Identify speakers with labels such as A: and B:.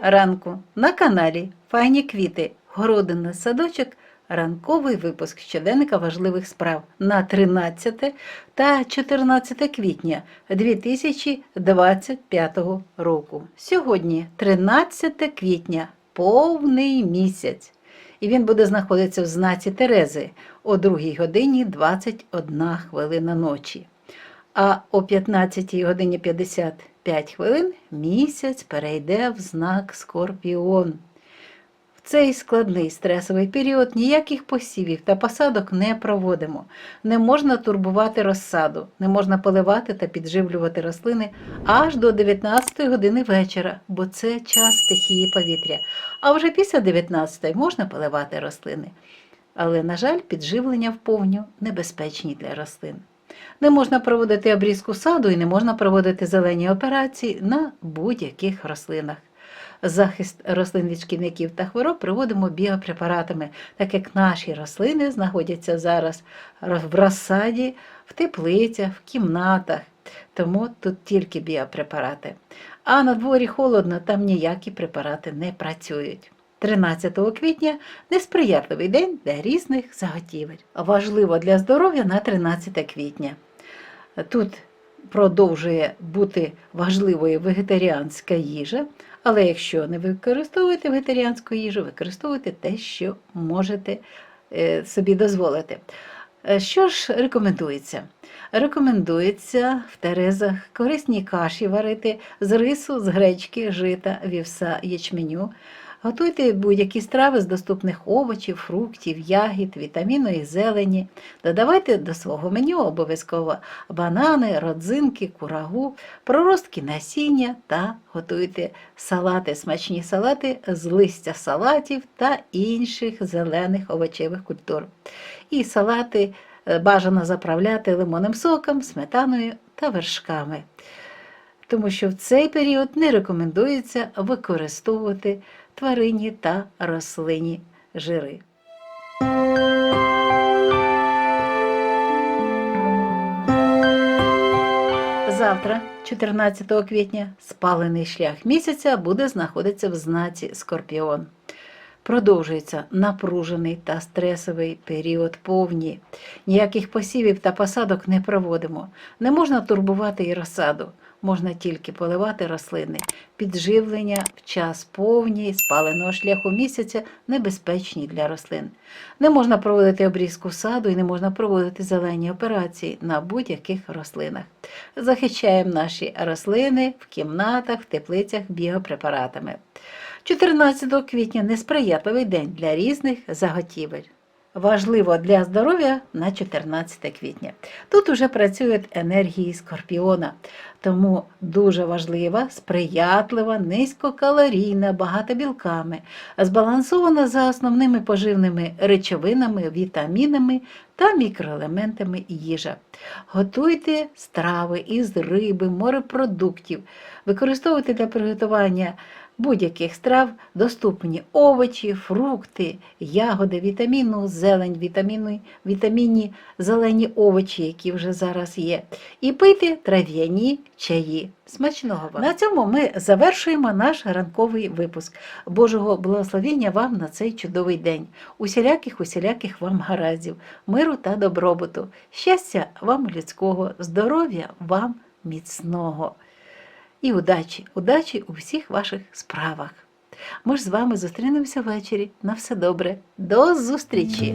A: ранку на каналі Файні квіти, городинний садочок, ранковий випуск щоденника важливих справ на 13 та 14 квітня 2025 року. Сьогодні 13 квітня, повний місяць. І він буде знаходитися в знаці Терези о 2 годині 21 хвилина ночі. А о 15 годині 55 хвилин місяць перейде в знак Скорпіон. В цей складний стресовий період ніяких посівів та посадок не проводимо. Не можна турбувати розсаду, не можна поливати та підживлювати рослини аж до 19 години вечора, бо це час стихії повітря. А вже після 19 можна поливати рослини. Але, на жаль, підживлення вповню небезпечні для рослин. Не можна проводити обрізку саду і не можна проводити зелені операції на будь-яких рослинах. Захист рослин від шкідників та хвороб проводимо біопрепаратами, так як наші рослини знаходяться зараз в розсаді, в теплицях, в кімнатах. Тому тут тільки біопрепарати. А на дворі холодно, там ніякі препарати не працюють. 13 квітня несприятливий день для різних заготівель. Важливо для здоров'я на 13 квітня. Тут продовжує бути важливою вегетаріанська їжа, але якщо не використовуєте вегетаріанську їжу, використовуйте те, що можете е, собі дозволити. Е, Що ж рекомендується? Рекомендується в терезах корисні каші варити з рису, з гречки, жита, вівса, ячменю. Готуйте будь-які страви з доступних овочів, фруктів, ягід, вітамінної зелені. Додавайте до свого меню обов'язково банани, родзинки, курагу, проростки насіння та готуйте салати, смачні салати з листя салатів та інших зелених овочевих культур. І салати е, бажано заправляти лимонним соком, сметаною та вершками. Тому що в цей період не рекомендується використовувати тваринні та рослинні жири. Завтра, 14 квітня, спалений шлях місяця буде знаходитися в знаці Скорпіон. Продовжується напружений та стресовий період повні. Ніяких посівів та посадок не проводимо. Не можна турбувати і розсаду, можна тільки поливати рослини. Підживлення в час повні спаленого шляху місяця небезпечні для рослин. Не можна проводити обрізку саду і не можна проводити зелені операції на будь-яких рослинах. Захищаємо наші рослини в кімнатах, в теплицях біопрепаратами. 14 квітня несприятливий день для різних заготівель. Важливо для здоров'я на 14 квітня. Тут уже працюють енергії скорпіона, тому дуже важлива, сприятлива, низькокалорійна, багата білками, збалансована за основними поживними речовинами, вітамінами та мікроелементами їжа. Готуйте страви із риби, морепродуктів, використовуйте для приготування будь-яких страв доступні овочі, фрукти, ягоди, вітамінну, зелень, вітамінні, вітамінні зелені овочі, які вже зараз є, і пити трав'яні чаї. Смачного вам! На цьому ми завершуємо наш ранковий випуск. Божого благословення вам на цей чудовий день. Усіляких, усіляких вам гараздів, миру та добробуту, щастя вам людського, здоров'я вам міцного. І удачі, удачі у всіх ваших справах. Ми ж з вами зустрінемося ввечері. На все добре. До зустрічі!